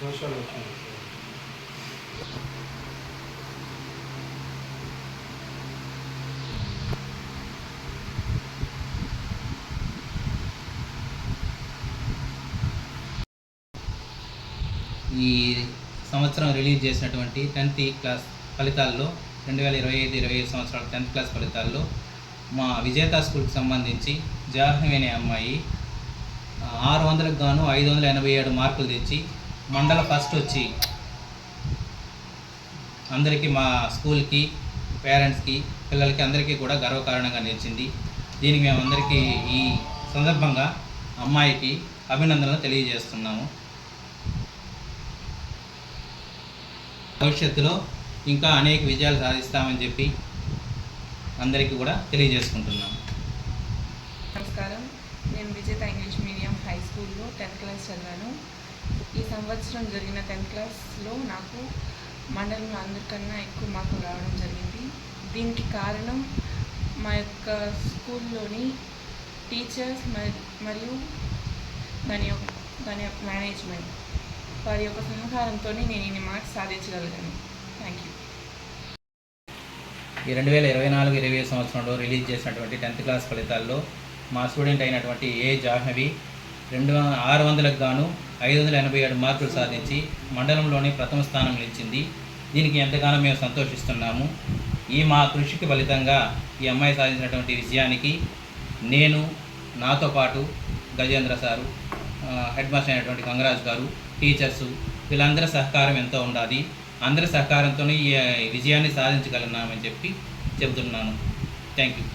ఈ సంవత్సరం రిలీజ్ చేసినటువంటి టెన్త్ క్లాస్ ఫలితాల్లో రెండు వేల ఇరవై ఐదు ఇరవై ఐదు సంవత్సరాల టెన్త్ క్లాస్ ఫలితాల్లో మా విజేత స్కూల్కి సంబంధించి జాహ్నవి అనే అమ్మాయి ఆరు వందలకు గాను ఐదు వందల ఎనభై ఏడు మార్కులు తెచ్చి మండల ఫస్ట్ వచ్చి అందరికీ మా స్కూల్కి పేరెంట్స్కి పిల్లలకి అందరికీ కూడా గర్వకారణంగా నిలిచింది. దీనికి మేము అందరికీ ఈ సందర్భంగా అమ్మాయికి అభినందనలు తెలియజేస్తున్నాము. భవిష్యత్తులో ఇంకా అనేక విజయాలు సాధిస్తామని చెప్పి అందరికీ కూడా తెలియజేసుకుంటున్నాము. నమస్కారం. నేను విజేత ఇంగ్లీష్ మీడియం హై స్కూల్లో టెన్త్ క్లాస్ చదివాను. ఈ సంవత్సరం జరిగిన టెన్త్ క్లాస్లో నాకు మండలంలో అందరికన్నా ఎక్కువ మార్కులు రావడం జరిగింది. దీనికి కారణం మా యొక్క స్కూల్లోని టీచర్స్ మరియు దాని యొక్క దాని యొక్క మేనేజ్మెంట్ వారి యొక్క సహకారంతో నేను ఇన్ని మార్క్స్ సాధించగలిగాను. Thank you. ఈ రెండు వేల ఇరవై నాలుగు ఇరవై ఐదు సంవత్సరంలో రిలీజ్ చేసినటువంటి టెన్త్ క్లాస్ ఫలితాల్లో మా స్టూడెంట్ అయినటువంటి ఏ జాహ్నవి రెండు ఆరు వందలకు గాను ఐదు వందల ఎనభై ఏడు మార్కులు సాధించి మండలంలోనే ప్రథమ స్థానం నిలిచింది. దీనికి ఎంతగానో మేము సంతోషిస్తున్నాము. ఈ మా కృషికి ఫలితంగా ఈ అమ్మాయి సాధించినటువంటి విజయానికి నేను నాతో పాటు గజేంద్ర సారు హెడ్ మాస్టర్ అయినటువంటి గంగరాజు గారు టీచర్సు వీళ్ళందరి సహకారం ఎంతో ఉండాలి. అందరి సహకారంతోనే ఈ విజయాన్ని సాధించగలన్నామని చెప్పి చెబుతున్నాను. Thank you.